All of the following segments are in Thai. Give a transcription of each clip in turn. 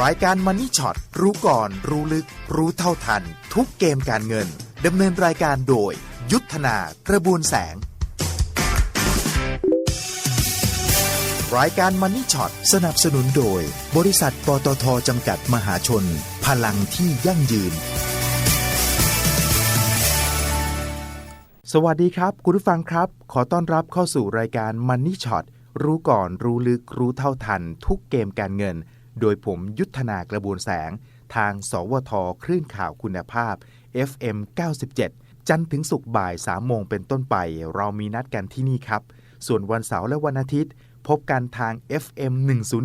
รายการมันนี่ช็อตรู้ก่อน รู้ลึก รู้เท่าทัน ทุกเกมการเงินดำเนินรายการโดย ยุทธนากระบวนแสง รายการมันนี่ช็อตสนับสนุนโดย บริษัทปตทจำกัดมหาชน พลังที่ยั่งยืน สวัสดีครับ คุณผู้ฟังครับ ขอต้อนรับเข้าสู่รายการ Money Shot รู้ก่อนรู้ลึกรู้เท่าทัน ทุกเกมการเงิน โดยผมยุทธนากระบวนแสง ทาง สวทคลื่นข่าวคุณภาพ FM 97 จันทร์ถึงศุกร์บ่าย 3 โมงเป็นต้นไป เรามีนัดกันที่นี่ครับ ส่วนวันเสาร์และวันอาทิตย์ พบกันทาง FM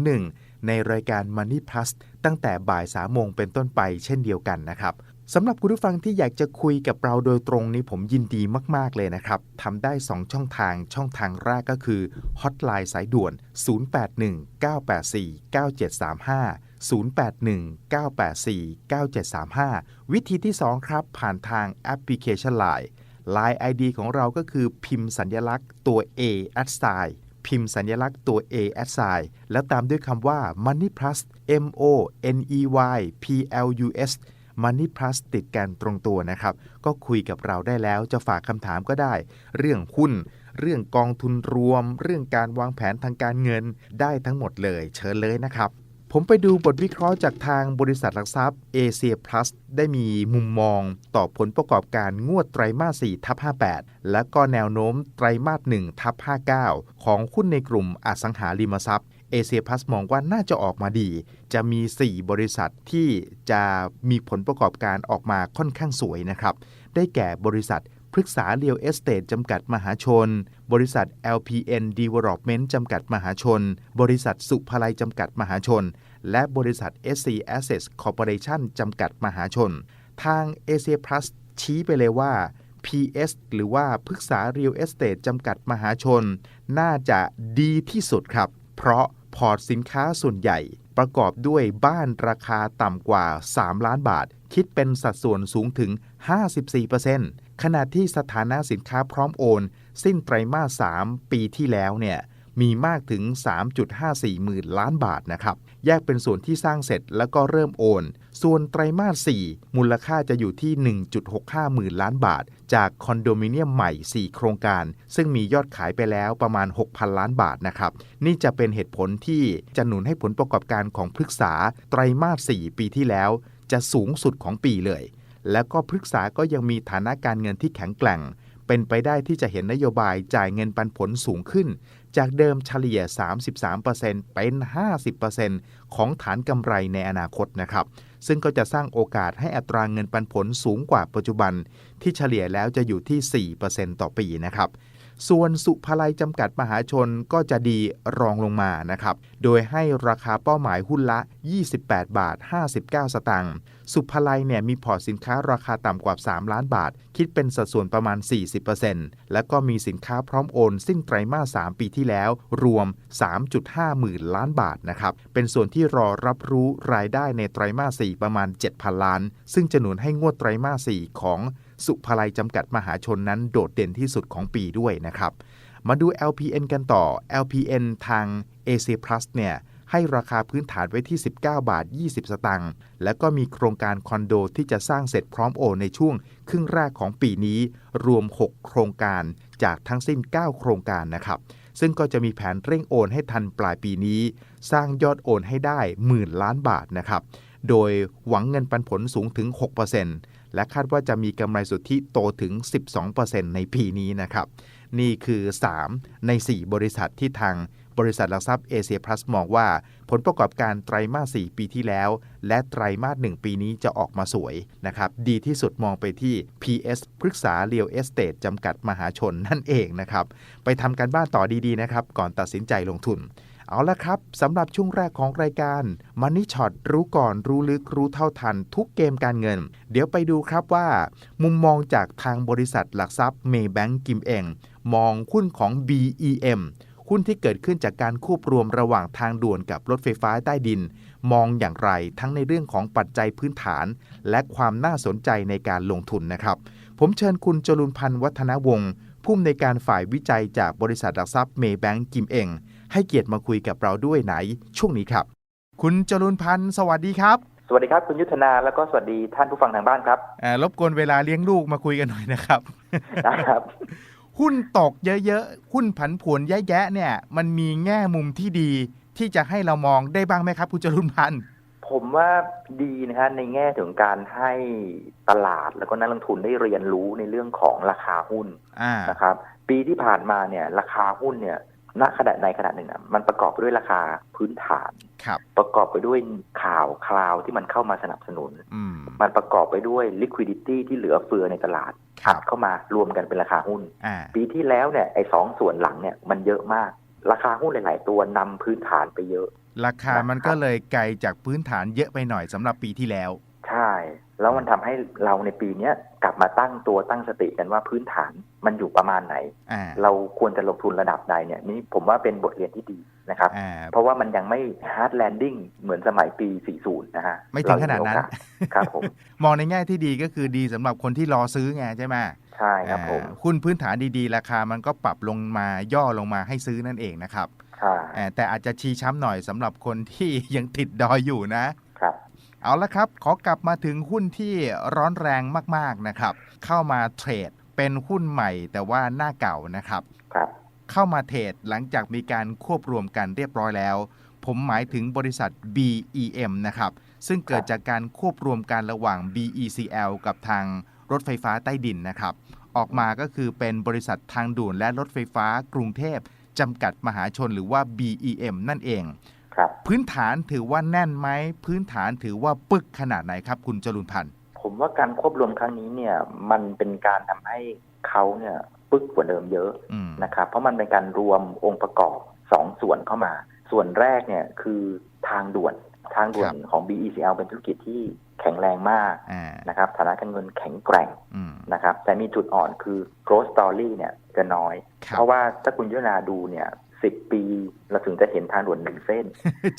101 ในรายการ Money Plus ตั้งแต่บ่าย 3 โมงเป็นต้นไปเช่นเดียวกันนะครับ สำหรับคุณผู้ฟังที่อยากจะคุยกับเราโดยตรงนี้ผมยินดีมาก ๆ เลยนะครับทำได้ 2 ช่องทางช่องทางแรกก็คือฮอตไลน์สายด่วน 0819849735วิธีที่ 2 ครับ ผ่านทางแอปพลิเคชัน Line Line ID ของเราก็คือพิมพ์สัญลักษณ์ตัว A at sign พิมพ์สัญลักษณ์ตัว A at sign แล้วตามด้วยคำว่า Money Plus M O N E Y P L U S Money Plus ติดกันตรงตัวนะครับ ก็คุยกับเราได้แล้วจะฝากคำถามก็ได้ เรื่องหุ้น เรื่องกองทุนรวม เรื่องการวางแผนทางการเงินได้ทั้งหมดเลย เชิญเลยนะครับ ผมไปดูบทวิเคราะห์จากทางบริษัทหลักทรัพย์เอเชียพลัสได้มีมุมมองต่อผลประกอบการงวดไตรมาส4ทับ58 และก็แนวโน้มไตรมาส1ทับ59 ของหุ้นในกลุ่มอสังหาริมทรัพย์ เอเชียพลัสมองว่าน่าจะออกมาดี จะมี 4 บริษัทที่จะมีผลประกอบการออกมาค่อนข้างสวยนะครับ ได้แก่บริษัทพฤกษาเรียวเอสเตทจำกัดมหาชน บริษัท LPN Development จำกัดมหาชน บริษัทสุภาลัยจำกัดมหาชน และบริษัท SC Assets Corporation จำกัดมหาชน ทาง a s i a Plus ชี้ไปเลยว่า PS หรือว่าพฤกษาเรียวเอสเตทจำกัดมหาชน น่าจะดีที่สุดครับ เพราะ พอร์ตสินค้าส่วนใหญ่ ประกอบด้วยบ้านราคาต่ำกว่า 3 ล้านบาท คิดเป็นสัดส่วนสูงถึง 54%ขณะที่สถานะสินค้าพร้อมโอน สิ้นไตรมาส 3 ปีที่แล้วเนี่ยมีมากถึง 3.54 หมื่นล้านบาทนะครับ แยกเป็นส่วนที่สร้างเสร็จแล้วก็เริ่มโอน ส่วนไตรมาส 4 มูลค่าจะอยู่ที่ 1.65 หมื่นล้านบาท จากคอนโดมิเนียมใหม่ 4 โครงการ ซึ่งมียอดขายไปแล้วประมาณ 6,000 ล้านบาทนะครับ นี่จะเป็นเหตุผลที่จะหนุนให้ผลประกอบการของพฤกษาไตรมาส 4 ปีที่แล้ว จะสูงสุดของปีเลย แล้วก็พฤกษาก็ยังมีฐานะการเงินที่แข็งแกร่งเป็นไปได้ที่จะเห็นนโยบายจ่ายเงินปันผลสูงขึ้น จากเดิมเฉลี่ย 33%เป็น 50%ของฐานกำไรในอนาคตนะครับ ซึ่งก็จะสร้างโอกาสให้อัตราเงินปันผลสูงกว่าปัจจุบัน ที่เฉลี่ยแล้วจะอยู่ที่ 4%ต่อปีนะครับ ส่วนสุภาลัยจำกัดมหาชนก็จะดีรองลงมานะครับ โดยให้ราคาเป้าหมายหุ้นละ 28 บาท 59 สตางค์ สุภาลัยเนี่ยมีพอร์ตสินค้าราคาต่ำกว่า 3 ล้านบาท คิดเป็นสัดส่วนประมาณ 40%และก็มีสินค้าพร้อมโอนสิ้นไตรมาส 3 ปีที่แล้ว รวม 3.5 หมื่นล้านบาทนะครับ เป็นส่วนที่รอรับรู้รายได้ในไตรมาส 4 ประมาณ 7,000 ล้าน ซึ่งจะหนุนให้งวดไตรมาส 4 ของ สุภาลัยจำกัดมหาชนนั้นโดดเด่นที่สุดของปีด้วยนะครับ มาดู LPN กันต่อ LPN ทาง AC Plus เนี่ยให้ราคาพื้นฐานไว้ที่ 19 บาท 20 สตางค์ และก็มีโครงการคอนโดที่จะสร้างเสร็จพร้อมโอนในช่วงครึ่งแรกของปีนี้ รวม 6 โครงการจากทั้งสิ้น 9 โครงการนะครับ ซึ่งก็จะมีแผนเร่งโอนให้ทันปลายปีนี้ สร้างยอดโอนให้ได้หมื่นล้านบาทนะครับ โดยหวังเงินปันผลสูงถึง 6% และคาดว่าจะมีกำไรสุทธิโตถึง 12%ในปีนี้นะครับ นี่คือ 3 ใน 4 บริษัทที่ทางบริษัทหลักทรัพย์เอเชียพลัสมองว่า ผลประกอบการไตรมาส 4 ปีที่แล้ว และไตรมาส 1 ปีนี้จะออกมาสวยนะครับ ดีที่สุดมองไปที่ PS พฤกษาเรียวเอสเตทจำกัดมหาชนนั่นเองนะครับ ไปทำการบ้านต่อดีๆนะครับ ก่อนตัดสินใจลงทุน เอาละครับสำหรับช่วงแรกของรายการมันนี่ช็อตรู้ก่อนรู้ลึกรู้เท่าทัน ทุกเกมการเงิน เดี๋ยวไปดูครับว่า มุมมองจากทางบริษัทหลักทรัพย์เมย์แบงก์กิมเองมองหุ้นของ BEM หุ้นที่เกิดขึ้นจากการควบรวมระหว่างทางด่วนกับรถไฟฟ้าใต้ดิน มองอย่างไรทั้งในเรื่องของปัจจัยพื้นฐาน และความน่าสนใจในการลงทุนนะครับ ผมเชิญคุณจรุนพันธ์วัฒนวงศ์ผู้อำนวยการฝ่ายวิจัยจากบริษัทหลักทรัพย์เมย์แบงก์กิมเอง ให้เกียรติมาคุยกับเราด้วยไหนช่วงนี้ครับ คุณจรุนพันธ์สวัสดีครับ สวัสดีครับคุณยุทธนาแล้วก็สวัสดีท่านผู้ฟังทางบ้านครับเอ่อรบกวนเวลาเลี้ยงลูกมาคุยกันหน่อยนะครับนะครับ หุ้นตกเยอะๆหุ้นผันผวนแยะๆเนี่ย มันมีแง่มุมที่ดีที่จะให้เรามองได้บ้างไหมครับ คุณจรุนพันธ์ผมว่าดีนะฮะในแง่ถึงการให้ตลาดแล้วก็นักลงทุนได้เรียนรู้ในเรื่องของราคาหุ้นอ่านะครับ ปีที่ผ่านมาเนี่ย ราคาหุ้นเนี่ย ณขณะในขณะหนึ่งอะมันประกอบไปด้วยราคาพื้นฐาน ครับ ประกอบไปด้วยข่าวคราวที่มันเข้ามาสนับสนุน อืม มันประกอบไปด้วย liquidity ที่เหลือเฟือในตลาดครัอับดเข้ามารวมกันเป็นราคาหุ้น อ่า ปีที่แล้วเนี่ยไอ้สองส่วนหลังเนี่ยมันเยอะมาก ราคาหุ้นหลาย ๆ ตัวนำพื้นฐานไปเยอะ ราคามันก็เลยไกลจากพื้นฐานเยอะไปหน่อยสำหรับปีที่แล้ว ใช่ แล้วมันทำให้เราในปีเนี้ยกลับมาตั้งตัวตั้งสติกันว่าพื้นฐานมันอยู่ประมาณไหนอ่าเราควรจะลงทุนระดับใดเนี่ยนี่ผมว่าเป็นบทเรียนที่ดีนะครับอ่าเพราะว่ามันยังไม่ hard landing เหมือนสมัยปี 40 นะฮะ ไม่ถึงขนาดนั้นเรยังมีโอกาสครับผม มองในแง่ที่ดีก็คือดีสำหรับคนที่รอซื้อไงใช่ไหมใช่ครับผมอ่าหุ้นพื้นฐานดีๆ ราคามันก็ปรับลงมาย่อลงมาให้ซื้อนั่นเองนะครับใช่อ่าแต่อาจจะชี้ช้ำหน่อยสำหรับคนที่ยังติดดอยอยู่นะครับ เอาละครับ ขอกลับมาถึงหุ้นที่ร้อนแรงมากๆนะครับ เข้ามาเทรดเป็นหุ้นใหม่แต่ว่าหน้าเก่านะครับครับ เข้ามาเทรดหลังจากมีการควบรวมกันเรียบร้อยแล้ว ผมหมายถึงบริษัท BEM นะครับ ซึ่งเกิดจากการควบรวมกันระหว่าง BECL กับทางรถไฟฟ้าใต้ดินนะครับ ออกมาก็คือเป็นบริษัททางด่วนและรถไฟฟ้ากรุงเทพจำกัดมหาชนหรือว่า BEM นั่นเอง ครับ พื้นฐานถือว่าแน่นไหม พื้นฐานถือว่าปึกขนาดไหนครับ คุณจรุนพันธ์ ผมว่าการควบรวมครั้งนี้เนี่ย มันเป็นการทำให้เขาเนี่ยปึกกว่าเดิมเยอะอืมนะครับ เพราะมันเป็นการรวมองค์ประกอบสองส่วนเข้ามา ส่วนแรกเนี่ยคือทางด่วนทางด่วนของ BECL เป็นธุรกิจที่แข็งแรงมากอ่านะครับฐานะการเงินแข็งแกร่งอืมนะครับแต่มีจุดอ่อนคือ growth story เนี่ยจะน้อยครับเพราะว่าถ้าคุณยุทธนาดูเนี่ย สิบปีเราถึงจะเห็นทางด่วนหนึ่งเส้น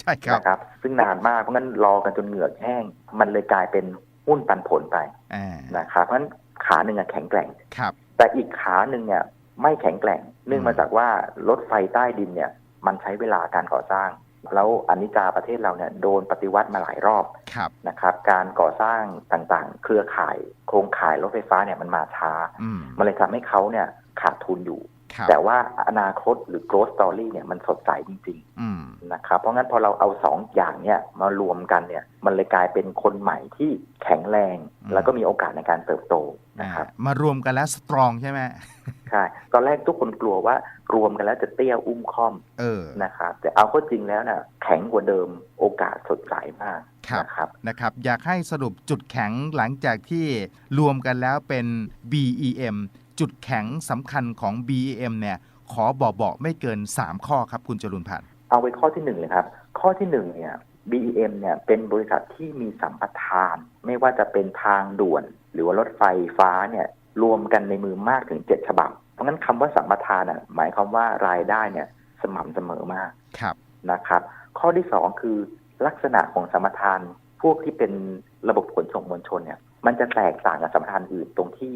ใช่ครับนะครับ ซึ่งนานมากเพราะงั้นรอกันจนเหงือกแห้ง มันเลยกลายเป็นหุ้นปันผลไปอ่านะครับเพราะฉะนั้นขาหนึ่งอะแข็งแกร่งครับ แต่อีกขาหนึ่งเนี่ยไม่แข็งแกร่ง เนื่องมาจากว่ารถไฟใต้ดินเนี่ย มันใช้เวลาการก่อสร้าง แล้วอนิจจาประเทศเราเนี่ยโดนปฏิวัติมาหลายรอบครับนะครับ การก่อสร้างต่างๆ เครือข่าย โครงข่ายรถไฟฟ้าเนี่ยมันมาช้าอืมมันเลยทำให้เขาเนี่ยขาดทุนอยู่ครับ แต่ว่าอนาคตหรือ growth story เนี่ยมันสดใสจริงอืมๆนะครับเพราะงั้นพอเราเอาสองอย่างเนี่ยมารวมกันเนี่ยมันเลยกลายเป็นคนใหม่ที่แข็งแรง แล้วก็มีโอกาสในการเติบโตนะครับอ่ามารวมกันแล้วสตรองใช่ไหมใช่ตอนแรกทุกคนกลัวว่ารวมกันแล้วจะเตี้ยอุ้มค่อมเออนะครับแต่เอาเข้าจริงแล้วน่ะแข็งกว่าเดิมโอกาสสดใสมากครับนะครับนะครับ อยากให้สรุปจุดแข็งหลังจากที่รวมกันแล้วเป็น BEM จุดแข็งสำคัญของ BEM เนี่ยขอบอกบอกไม่เกิน 3 ข้อครับคุณจรุนพันธ์เอาไปข้อที่หนึ่งเลยครับ ข้อที่หนึ่งเนี่ย BEM เนี่ยเป็นบริษัทที่มีสัมปทาน ไม่ว่าจะเป็นทางด่วน หรือว่ารถไฟฟ้าเนี่ยรวมกันในมือมากถึงเจ็ดฉบับ เพราะงั้นคำว่าสัมปทานน่ะหมายความว่ารายได้เนี่ยสม่ำเสมอมากครับนะครับ ข้อที่สองคือลักษณะของสัมปทาน พวกที่เป็นระบบขนส่งมวลชนเนี่ย มันจะแตกต่างกับสัมปทานอื่นตรงที่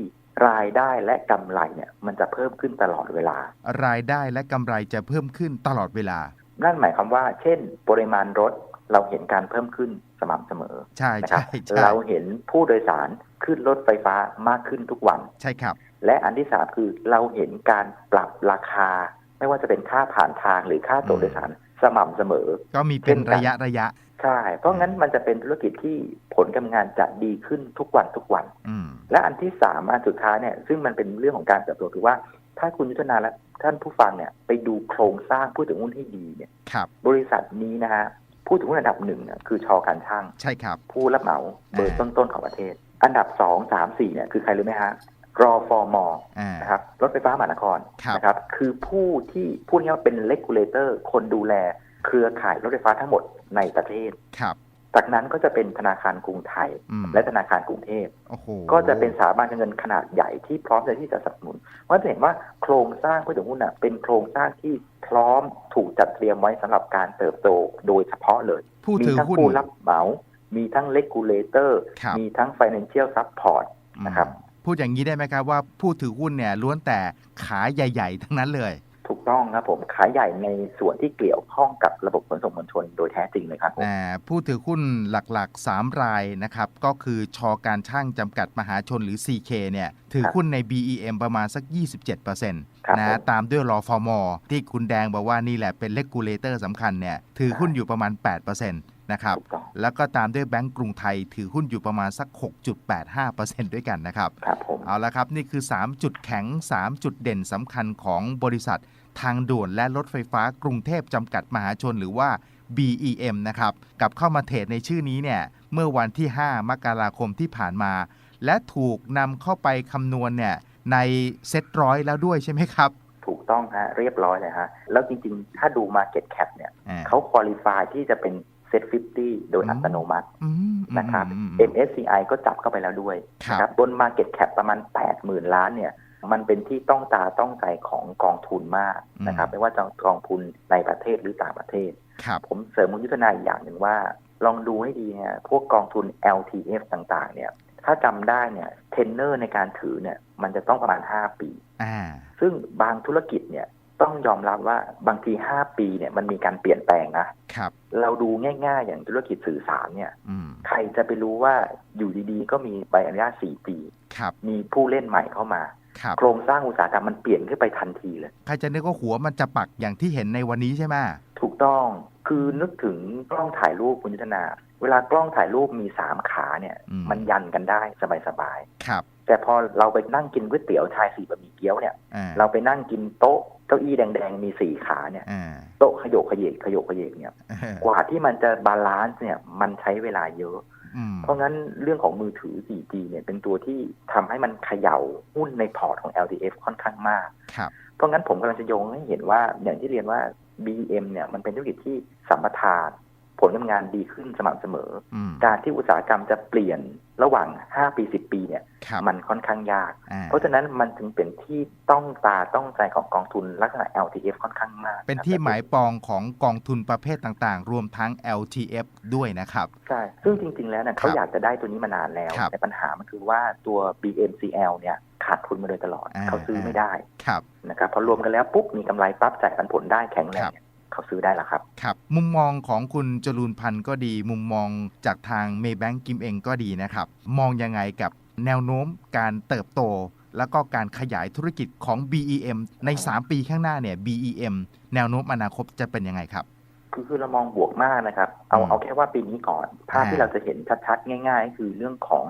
รายได้และกำไรเนี่ยมันจะเพิ่มขึ้นตลอดเวลา รายได้และกำไรจะเพิ่มขึ้นตลอดเวลา นั่นหมายความว่า เช่น ปริมาณรถเราเห็นการเพิ่มขึ้นสม่ำเสมอ ใช่นะครัใช่บใช่เราเห็นผู้โดยสารขึ้นรถไฟฟ้ามากขึ้นทุกวัน ใช่ครับ และอันที่สามคือเราเห็นการปรับราคา ไม่ว่าจะเป็นค่าผ่านทางหรือค่าตั๋วโดยสารสม่ำเสมอ ก็มีเป็นระยะระยะ ใช่ เพราะงั้นมันจะเป็นธุรกิจที่ผลการทำงานจะดีขึ้นทุกวันทุกวันอืมและอันที่สามอันสุดท้ายเนี่ย ซึ่งมันเป็นเรื่องของการเติบโตคือว่า ถ้าคุณยุทธนาและท่านผู้ฟังเนี่ย ไปดูโครงสร้างผู้ถือหุ้นให้ดีเนี่ยครับบริษัทนี้นะฮะผู้ถือหุ้นอันดับหนึ่งเนี่ยคือชอการช่างใช่ครับ ผู้รับเหมาเบอร์อ่าต้นๆของประเทศ อันดับสองสามสี่เนี่ยคือใครรู้ไหมฮะรอฟอร์มอ่านะครับรถไฟฟ้ามหานครครับนะครับ คือผู้ที่พูดง่ายๆว่าเป็นเลกูลเลเตอร์คนดูแล เครือข่ายรถไฟฟ้าทั้งหมดในประเทศ ครับ จากนั้นก็จะเป็นธนาคารกรุงไทย อืม และธนาคารกรุงเทพ โอ้โหก็จะเป็นสถาบันการเงินขนาดใหญ่ที่พร้อมที่จะสนับสนุนเพราะจะเห็นว่าโครงสร้างผู้ถือหุ้นน่ะเป็นโครงสร้างที่พร้อมถูกจัดเตรียมไว้สำหรับการเติบโตโดยเฉพาะเลย ผู้มีถือทั้งหุ้น ผู้รับเหมา มีทั้งเลกูลเลเตอร์ ครับ มีทั้ง financial support นะครับ อืมพูดอย่างนี้ได้ไหมครับว่าผู้ถือหุ้นเนี่ยล้วนแต่ขาใหญ่ ๆ ทั้งนั้นเลย ถูกต้องครับผมขายใหญ่ในส่วนที่เกี่ยวข้องกับระบบขนส่งมวลชนโดยแท้จริงเลยครับผมอ่าผู้ถือหุ้นหลักๆ 3 รายนะครับ ก็คือชอการช่างจำกัดมหาชนหรือ CK เนี่ยถือหุ้นใน BEM ประมาณสัก 27%ครับนะผมตามด้วยรอฟอมอที่คุณแดงบอกว่านี่แหละเป็นเลกูเลเตอร์สำคัญเนี่ยถือหุ้นอยู่ประมาณ 8%นะครับถูกต้องแล้วก็ตามด้วยแบงก์กรุงไทยถือหุ้นอยู่ประมาณสัก 6.85%ด้วยกันนะครับครับผมเอาละครับนี่คือ 3 จุดแข็ง 3 จุดเด่นสำคัญของบริษัท ทางด่วนและรถไฟฟ้ากรุงเทพจำกัดมหาชนหรือว่า BEM นะครับกลับเข้ามาเทรดในชื่อนี้เนี่ยเมื่อวันที่ 5 มกราคมที่ผ่านมา และถูกนำเข้าไปคำนวณเนี่ยในเซ็ตร้อยแล้วด้วยใช่ไหมครับ ถูกต้องฮะเรียบร้อยเลยฮะ แล้วจริงๆ ถ้าดู Market Cap เนี่ยอ่าเขาคุริฟายที่จะเป็นเซ็ต50โดยอืมอัตโนมัติอืมนะครับอืม MSCI ก็จับเข้าไปแล้วด้วยครับนะครับบน Market Cap ประมาณ 80,000 ล้านเนี่ย มันเป็นที่ต้องตาต้องใจของกองทุนมากนะครับ ไม่ว่าจะกองทุนในประเทศหรือต่างประเทศครับผมเสริมคุณยุทธนาอีกอย่างหนึ่งว่า ลองดูให้ดีเนี่ยพวกกองทุน LTF ต่างๆ เนี่ย ถ้าจำได้เนี่ยเทนเนอร์ในการถือเนี่ยมันจะต้องประมาณ 5 ปีอ่าซึ่งบางธุรกิจเนี่ยต้องยอมรับว่าบางที 5 ปีเนี่ยมันมีการเปลี่ยนแปลงนะครับ เราดูง่าย ๆ อย่างธุรกิจสื่อสารเนี่ยอืมใครจะไปรู้ว่าอยู่ดีๆ ก็มีใบอนุญาต4ปีครับมีผู้เล่นใหม่เข้ามาครับ โครงสร้างอุตสาหกรรมมันเปลี่ยนขึ้นไปทันทีเลย ใครจะนึกว่าหัวมันจะปักอย่างที่เห็นในวันนี้ใช่ไหมถูกต้องคือนึกถึงกล้องถ่ายรูปคุณยุทธนา เวลากล้องถ่ายรูปมีสามขาเนี่ยอืมมันยันกันได้สบายครับๆแต่พอเราไปนั่งกินก๋วยเตี๋ยวชายสี่บะหมี่เกี๊ยวเนี่ยอ่าเราไปนั่งกินโต๊ะเก้าอี้แดงๆมีสี่ขาเนี่ยอ่าโต๊ะขยกขยเยกขยกขยเยกเนี่ย กว่าที่มันจะบาลานซ์เนี่ย มันใช้เวลาเยอะอืมเพราะงั้นเรื่องของมือถือ 4G เนี่ยเป็นตัวที่ทำให้มันเขย่าหุ้นในพอร์ตของ LTF ค่อนข้างมากครับเพราะงั้นผมกำลังจะโยงให้เห็นว่าอย่างที่เรียนว่า BM เนี่ยมันเป็นธุรกิจที่สัมปทาน ผลการทำงานดีขึ้นสม่ำเสมออืมการที่อุตสาหกรรมจะเปลี่ยนระหว่าง 5 ปี 10 ปีเนี่ยครับมันค่อนข้างยากอ่าเพราะฉะนั้นมันจึงเป็นที่ต้องตาต้องใจของกองทุนลักษณะ LTF ค่อนข้างมาก เป็นครับที่หมายปองของกองทุนประเภทต่างๆ รวมทั้ง LTF ด้วยนะครับ ใช่ ซึ่งจริง ๆ แล้วเนี่ยเขาครับอยากจะได้ตัวนี้มานานแล้วครับแต่ปัญหามันคือว่าตัว BMCL เนี่ยขาดทุนมาโดยตลอดอ่าเขาซื้อไม่ได้ครับนะครับพอรวมกันแล้วปุ๊บมีกำไรปั๊บจ่ายปันผลได้แข็งแรครังบ เนี่ยเขาซื้อได้แล้วครับ ครับ มุมมองของคุณจรูนพันธ์ก็ดี มุมมองจากทางเมย์แบงกิมเองก็ดีนะครับ มองยังไงกับแนวโน้มการเติบโต แล้วก็การขยายธุรกิจของ BEM ใน 3 ปีข้างหน้าเนี่ย BEM แนวโน้มอนาคตจะเป็นยังไงครับคือคือเรามองบวกมากนะครับ เอาอืมเอาแค่ว่าปีนี้ก่อน ภาพอ่าที่เราจะเห็นชัดๆ ง่าย ๆ คือเรื่องของ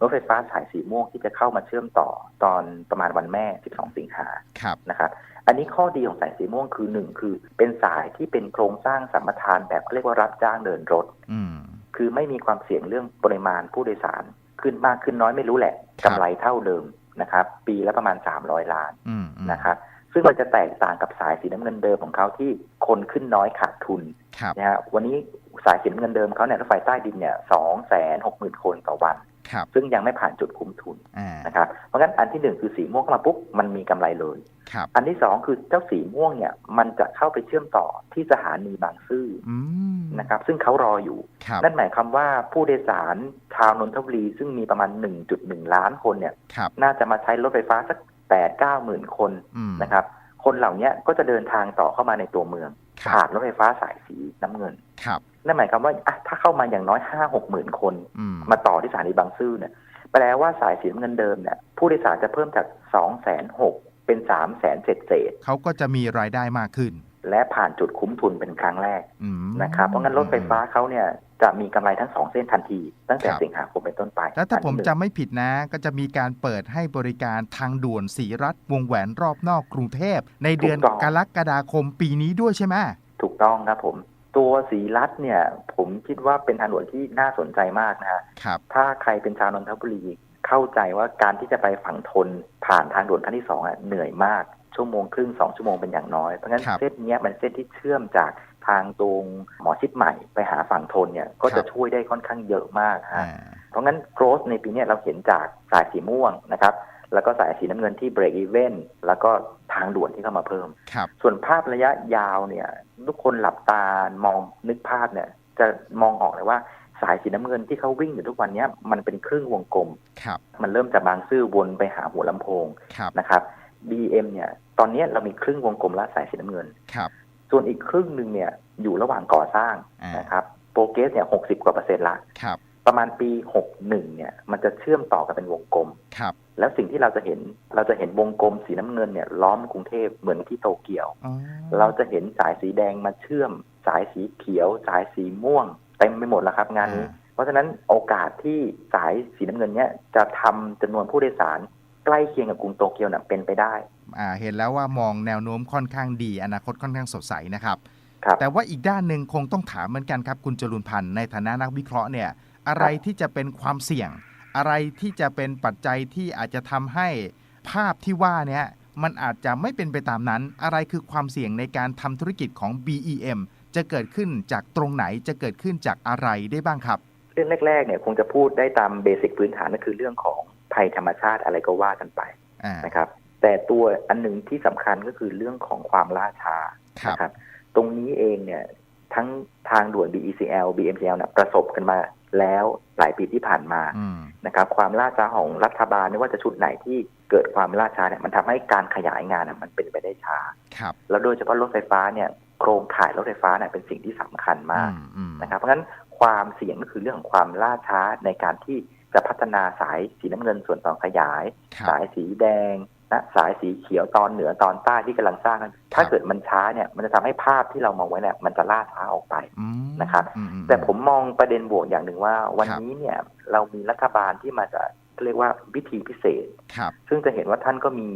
รถไฟฟ้าสายสีม่วงที่จะเข้ามาเชื่อมต่อตอนประมาณวันแม่ 12 สิงหาครับนะครับ อันนี้ข้อดีของสายสีม่วงคือหนึ่งคือ เป็นสายที่เป็นโครงสร้างสัมปทานแบบเขาเรียกว่ารับจ้างเดินรถอืมคือไม่มีความเสี่ยงเรื่องปริมาณผู้โดยสารขึ้นมากขึ้นน้อยไม่รู้แหละครับกำไรเท่าเดิมนะครับ ปีละประมาณ 300 ล้านอืมอืมนะครับซึ่งมันจะแตกต่างกับสายสีน้ำเงินเดิมของเขาที่คนขึ้นน้อยขาดทุนครับนะฮะวันนี้สายสีน้ำเงินเดิมเขาเนี่ยรถไฟใต้ดินเนี่ยสองแสนหกหมื่นคนต่อวัน ครับซึ่งยังไม่ผ่านจุดคุ้มทุนอ่านะครับเพราะงั้นอันที่หนึ่งคือสีม่วงเข้ามาปุ๊บมันมีกำไรเลยครับอันที่สองคือเจ้าสีม่วงเนี่ยมันจะเข้าไปเชื่อมต่อที่สถานีบางซื่ออืมนะครับ ซึ่งเขารออยู่ครับนั่นหมายความว่าผู้โดยสารชาวนนทบุรีซึ่งมีประมาณ 1.1 ล้านคนเนี่ยครับน่าจะมาใช้รถไฟฟ้าสัก8 9หมื่นคนอืมนะครับ คนเหล่านี้ก็จะเดินทางต่อเข้ามาในตัวเมืองครับผ่านรถไฟฟ้าสายสีน้ำเงินครับ นั่นหมายความว่าอะถ้าเข้ามาอย่างน้อย5 6หมื่นคนอืมมาต่อที่สถานีบางซื่อเนี่ยแปลว่าสายสีน้ำเงินเดิมเนี่ยผู้โดยสารจะเพิ่มจาก2แสนหกเป็น3แสนเศษเศษเขาก็จะมีรายได้มากขึ้นๆและผ่านจุดคุ้มทุนเป็นครั้งแรกอืมนะครับเพราะงั้นรถไฟฟ้าเขาเนี่ยจะมีกำไรทั้งสองเส้นทันที ตั้งแต่ครับสิงหาคมเป็นต้นไป แล้วถ้าผมอันที่หจำนึ่งไม่ผิดนะ ก็จะมีการเปิดให้บริการทางด่วนสีรัฐวงแหวนรอบนอกกรุงเทพ ในเดือนกรกฎาคมปีนี้ด้วยใช่ไหมถูกต้องครับผม ตัวสีรัฐเนี่ย ผมคิดว่าเป็นทางด่วนที่น่าสนใจมากนะฮะครับ ถ้าใครเป็นชาวนนทบุรีเข้าใจว่าการที่จะไปฝั่งทนผ่านทางด่วนขั้นที่สองอะเหนื่อยมากชั่วโมงครึ่งสองชั่วโมงเป็นอย่างน้อย เพราะงั้นครับเส้นเนี้ยมันเส้นที่เชื่อมจากทางตรงหมอชิดใหม่ไปหาฝั่งทนเนี่ยก็ครัจะบช่วยได้ค่อนข้างเยอะมากฮะอ่าเพราะงั้นโกร h ในปีเนี้ยเราเห็นจากสายสีม่วงนะครับ แล้วก็สายสีน้ำเงินที่ break even แล้วก็ทางด่วนที่เข้ามาเพิ่มครับส่วนภาพระยะยาวเนี่ย ทุกคนหลับตามองนึกภาพเนี่ย จะมองออกเลยว่าสายสีน้ำเงินที่เขาวิ่งอยู่ทุกวันเนี้ยมันเป็นครึ่งวงกลมครับมันเริ่มจากบางซื่อวนไปหาหัวลำโพงครับนะครับ BM เนี่ย ตอนนี้เรามีครึ่งวงกลมและสายสีน้ำเงินครับ ส่วนอีกครึ่งหนึ่งเนี่ยอยู่ระหว่างก่อสร้างอ่านนะครับโปรเกสเนี่ยหกสิบกว่าเปอร์เซ็นต์ละครับ ประมาณปีหกหนึ่งเนี่ย มันจะเชื่อมต่อกันเป็นวงกลม ครับ แล้วสิ่งที่เราจะเห็นเราจะเห็นวงกลมสีน้ำเงินเนี่ยล้อมกรุงเทพเหมือนที่โตเกียว อ๋อเราจะเห็นสายสีแดงมาเชื่อม สายสีเขียว สายสีม่วงเต็มไปหมดแล้วครับงานนี้ เพราะฉะนั้นโอกาสที่สายสีน้ำเงินเนี่ยจะทำจำนวนผู้โดยสารใกล้เคียงกับกรุงโตเกียวน่ะเป็นไปได้อ่าเห็นแล้วว่ามองแนวโน้มค่อนข้างดี อนาคตค่อนข้างสดใสนะครับ ครับ แต่ว่าอีกด้านหนึ่งคงต้องถามเหมือนกันครับ คุณจรุนพันธ์ในฐานะนักวิเคราะห์เนี่ย อะไรที่จะเป็นความเสี่ยง อะไรที่จะเป็นปัจจัยที่อาจจะทำให้ภาพที่ว่าเนี้ยมันอาจจะไม่เป็นไปตามนั้น อะไรคือความเสี่ยงในการทำธุรกิจของ BEM จะเกิดขึ้นจากตรงไหนจะเกิดขึ้นจากอะไรได้บ้างครับ เรื่องแรกๆเนี่ยคงจะพูดได้ตามเบสิกพื้นฐานก็คือเรื่องของภัยธรรมชาติอะไรก็ว่ากันไปอ่านะครับ แต่ตัวอันหนึ่งที่สำคัญก็คือเรื่องของความล่าช้าครับนะครับ ตรงนี้เองเนี่ย ทั้งทางด่วน BECL BMCL เนี่ยประสบกันมาแล้วหลายปีที่ผ่านมาอืมนะครับความล่าช้าของรัฐบาลไม่ว่าจะชุดไหนที่เกิดความล่าช้าเนี่ยมันทำให้การขยายงานน่ะมันเป็นไปได้ช้าครับแล้วโดยเฉพาะรถไฟฟ้าเนี่ยโครงข่ายรถไฟฟ้าเนี่ยเป็นสิ่งที่สำคัญมากอือืมนะครับเพราะฉะนั้นความเสี่ยงก็คือเรื่องของความล่าช้าในการที่จะพัฒนาสายสีน้ำเงินส่วนต่อขยายครับสายสีแดงนะ สายสีเขียวตอนเหนือตอนใต้ที่กำลังสร้างกันถ้าเกิดมันช้าเนี่ยมันจะทำให้ภาพที่เรามองไว้เนี่ยมันจะล่าช้าออกไปอืมนะครับอือืแต่ผมมองประเด็นบวกอย่างหนึ่งว่า วันครับนี้เนี่ยเรามีรัฐบาลที่มาจากเรียกว่าวิธีพิเศษครับซึ่งจะเห็นว่าท่านก็มี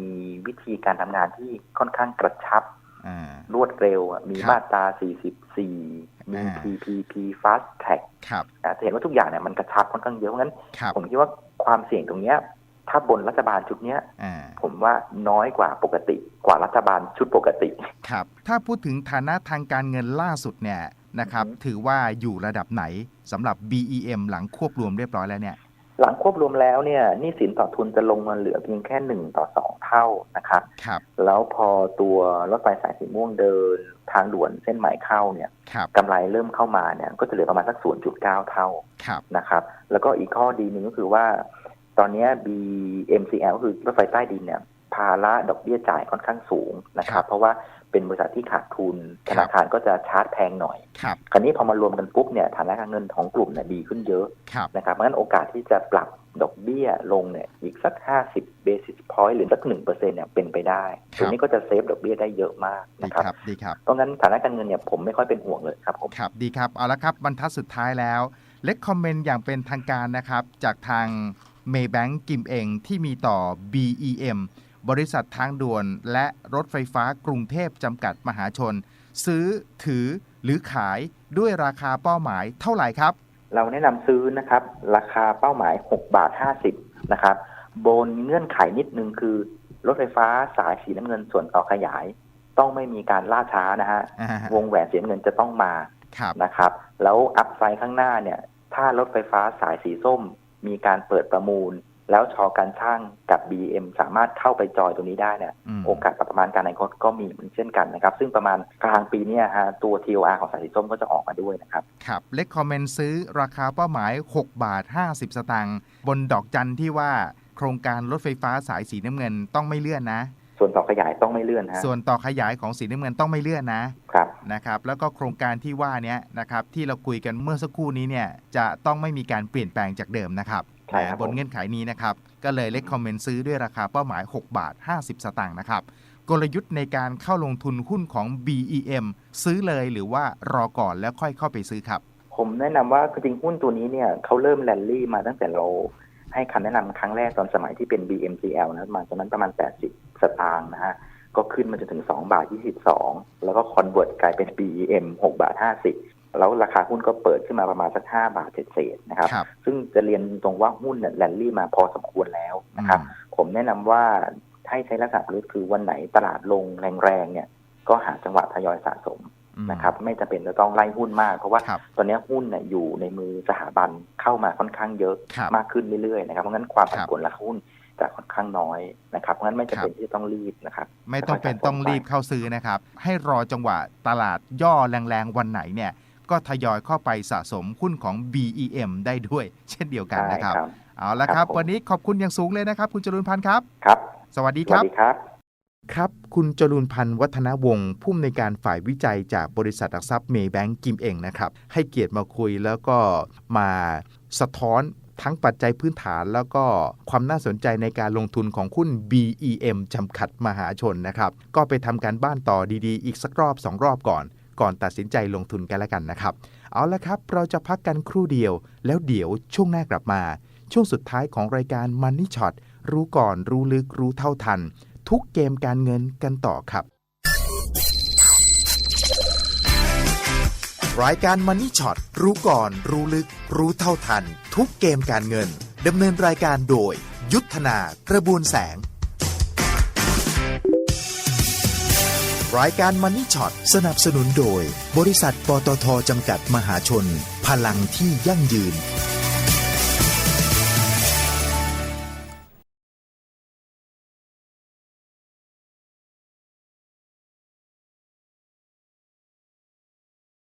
วิธีการทำงานที่ค่อนข้างกระชับอ่ารวดเร็วอะมีครับมาตรา 44 มีอ่า PPP Fast Track ครับอะจะเห็นว่าทุกอย่างเนี่ยมันกระชับค่อนข้างเยอะ เพราะงั้นครับผมคิดว่าความเสี่ยงตรงเนี้ย ถ้าบนรัฐบาลชุดเนี้ยอ่าผมว่าน้อยกว่าปกติกว่ารัฐบาลชุดปกติ ครับ ถ้าพูดถึงฐานะทางการเงินล่าสุดเนี่ยนะครับอือฮึถือว่าอยู่ระดับไหนสำหรับ BEM หลังควบรวมเรียบร้อยแล้วเนี่ย หลังควบรวมแล้วเนี่ยหนี้สินต่อทุนจะลงมาเหลือเพียงแค่หนึ่งต่อสองเท่านะครับครับ แล้วพอตัวรถไฟสายสีม่วงเดินทางด่วนเส้นใหม่เข้าเนี่ยครับกำไรเริ่มเข้ามาเนี่ยก็จะเหลือประมาณสัก0.9เท่าครับนะครับ แล้วก็อีกข้อดีหนึ่งก็คือว่า ตอนเนี้ย BMCL ก็คือรถไฟใต้ดินเนี่ยภาระดอกเบี้ยจ่ายค่อนข้างสูงนะคครัรับบเพราะว่าเป็นบริษัทที่ขาดทุนครัธบนาคารก็จะชาร์จแพงหน่อยครับคราวนี้พอมารวมกันปุ๊บเนี่ยฐานะการเงินของกลุ่มเนี่ยดีขึ้นเยอะครับนะครับเพราะฉะนั้นโอกาสที่จะปรับดอกเบี้ยลงเนี่ยอีกสัก 50 basis point หรือสักหนึ่งเปอร์เซ็นเนี่ยเป็นไปได้ตรงนี้ก็จะเซฟดอกเบี้ยได้เยอะมากดีนะครับครับดีครับเพราะงั้นฐานะการเงินเนี่ยผมไม่ค่อยเป็นห่วงเลยครับผมครับดีครับเอาละครับบรรทัดสุดท้ายแล้วเล็กคอมเมนต์อย่างเป็นทางการนะครับจากทาง Maybank กิมเองที่มีต่อ BEM บริษัททางด่วนและรถไฟฟ้ากรุงเทพจำกัดมหาชน ซื้อถือหรือขายด้วยราคาเป้าหมายเท่าไหร่ครับ เราแนะนำซื้อนะครับ ราคาเป้าหมาย 6 บาท 50 นะครับบนเงื่อนไขนิดนึงคือ รถไฟฟ้าสายสีน้ำเงินส่วนต่อขยาย ต้องไม่มีการล่าช้านะฮะอ่าวงแหวนสีน้ำเงินจะต้องมาครับนะครับ แล้วอัพไซด์ข้างหน้าเนี่ย ถ้ารถไฟฟ้าสายสีส้ม มีการเปิดประมูล แล้วชอการช่างกับ BM สามารถเข้าไปจอยตรงนี้ได้เนี่ยอืมโอกาสประมาณการในอนาคตก็มีเหมือนเช่นกันนะครับ ซึ่งประมาณกลางปีเนี้ฮะตัว TOR ของสายสีส้มก็จะออกมาด้วยนะครับ ครับเล็กคอมเมนต์ซื้อราคาเป้าหมาย 6 บาท 50 สตางค์บนดอกจันที่ว่าโครงการรถไฟฟ้าสายสีน้ำเงินต้องไม่เลื่อนนะ ส่วนต่อขยายต้องไม่เลื่อนฮะส่วนต่อขยายของสีน้ำเงินต้องไม่เลื่อนนะครับนะครับแล้วก็โครงการที่ว่าเนี้ยนะครับที่เราคุยกันเมื่อสักครู่นี้เนี่ยจะต้องไม่มีการเปลี่ยนแปลงจากเดิมนะครับใช่ครับนะบนเงื่อนไขนี้นะครับก็เลยเล็กคอมเมนต์ซื้อด้วยราคาเป้าหมาย 6 บาท 50 สตางค์นะครับกลยุทธ์ในการเข้าลงทุนหุ้นของ BEM ซื้อเลยหรือว่ารอก่อนแล้วค่อยเข้าไปซื้อครับ ผมแนะนำว่าจริงๆหุ้นตัวนี้เนี่ยเขาเริ่มแรลลี่มาตั้งแต่เรา ให้คำแนะนำครั้งแรกตอนสมัยที่เป็น BMCL นะประมาณตอนนั้นประมาณ 80 สตางค์นะฮะ ก็ขึ้นมาจนถึง 2 บาท 22 แล้วก็คอนเวิร์ตกลายเป็น BEM 6 บาท 50 แล้วราคาหุ้นก็เปิดขึ้นมาประมาณสัก 5 บาทเศษๆนะครับครับซึ่งจะเรียนตรงว่าหุ้นเนี่ยแรลลี่มาพอสมควรแล้วนะครับ ผมแนะนำว่าให้ใช้ลักษณะกลยุทธ์คือวันไหนตลาดลงแรงๆเนี่ย ก็หาจังหวะทยอยสะสมอืม นะครับไม่จำเป็นจะต้องไล่หุ้นมาก เพราะว่าครับตอนนี้หุ้นเนี่ยอยู่ในมือสถาบันเข้ามาค่อนข้างเยอะครับมากขึ้นเรื่อยๆนะครับเพราะงั้นความผันครับผวนราคาหุ้นจะค่อนข้างน้อยนะครับเพราะงั้นไม่จำเป็นครับที่จะต้องรีบนะครับ ไม่ต้องเป็นต้องรีบเข้าซื้อนะครับ ให้รอจังหวะตลาดย่อแรงๆ วันไหนเนี่ย ก็ทยอยเข้าไปสะสมหุ้นของ BEM ได้ด้วย เช่นเดียวกันใช่นะครับครับ เอาละครับครับผมวันนี้ขอบคุณอย่างสูงเลยนะครับ คุณจรุนพันธ์ครับ ครับ สวัสดีสควัสรับดี ครับ คุณจรูนพันธ์วัฒนวงศ์ผู้อำนวยการฝ่ายวิจัยจากบริษัทหลักทรัพย์เมย์แบงก์กิมเองนะครับ ให้เกียรติมาคุยแล้วก็มาสะท้อนทั้งปัจจัยพื้นฐานแล้วก็ความน่าสนใจในการลงทุนของหุ้น BEM จำกัดมหาชนนะครับ ก็ไปทำการบ้านต่อดีๆ อีกสักรอบ 2 รอบก่อน ก่อนตัดสินใจลงทุนกันแล้วกันนะครับ เอาละครับ เราจะพักกันครู่เดียว แล้วเดี๋ยวช่วงหน้ากลับมา ช่วงสุดท้ายของรายการ Money Shot รู้ก่อนรู้ลึกรู้เท่าทัน ทุกเกมการเงินกันต่อครับ รายการ Money Shot รู้ก่อน รู้ลึก รู้เท่าทัน ทุกเกมการเงินดำเนินรายการโดย ยุทธนากระบวนแสง รายการ Money Shot สนับสนุนโดย บริษัทปตทจำกัดมหาชน พลังที่ยั่งยืน